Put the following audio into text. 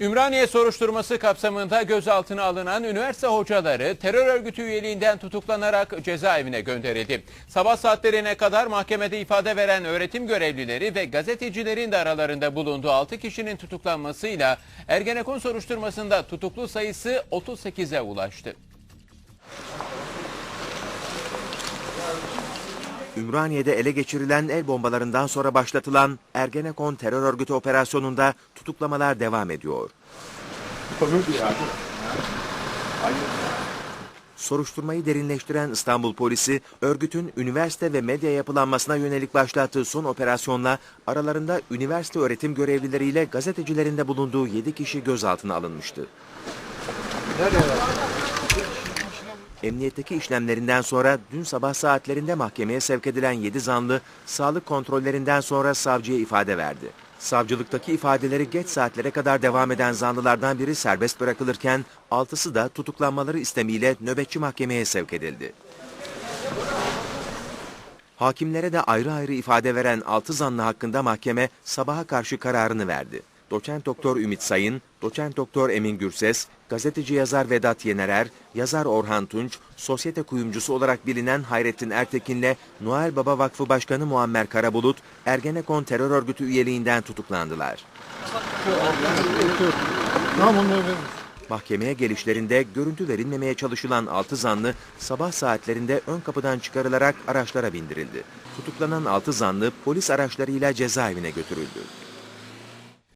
Ümraniye soruşturması kapsamında gözaltına alınan üniversite hocaları terör örgütü üyeliğinden tutuklanarak cezaevine gönderildi. Sabah saatlerine kadar mahkemede ifade veren öğretim görevlileri ve gazetecilerin de aralarında bulunduğu 6 kişinin tutuklanmasıyla Ergenekon soruşturmasında tutuklu sayısı 38'e ulaştı. Ümraniye'de ele geçirilen el bombalarından sonra başlatılan Ergenekon terör örgütü operasyonunda tutuklamalar devam ediyor. Soruşturmayı derinleştiren İstanbul polisi, örgütün üniversite ve medya yapılanmasına yönelik başlattığı son operasyonla aralarında üniversite öğretim görevlileriyle gazetecilerin de bulunduğu 7 kişi gözaltına alınmıştı. Emniyetteki işlemlerinden sonra dün sabah saatlerinde mahkemeye sevk edilen 7 zanlı sağlık kontrollerinden sonra savcıya ifade verdi. Savcılıktaki ifadeleri geç saatlere kadar devam eden zanlılardan biri serbest bırakılırken 6'sı da tutuklanmaları istemiyle nöbetçi mahkemeye sevk edildi. Hakimlere de ayrı ayrı ifade veren 6 zanlı hakkında mahkeme sabaha karşı kararını verdi. Doçent Doktor Ümit Sayın, Doçent Doktor Emin Gürses, gazeteci yazar Vedat Yenerer, yazar Orhan Tunç, sosyete kuyumcusu olarak bilinen Hayrettin Ertekin'le Noel Baba Vakfı Başkanı Muammer Karabulut, Ergenekon terör örgütü üyeliğinden tutuklandılar. Mahkemeye gelişlerinde görüntü verilmemeye çalışılan 6 zanlı sabah saatlerinde ön kapıdan çıkarılarak araçlara bindirildi. Tutuklanan 6 zanlı polis araçlarıyla cezaevine götürüldü.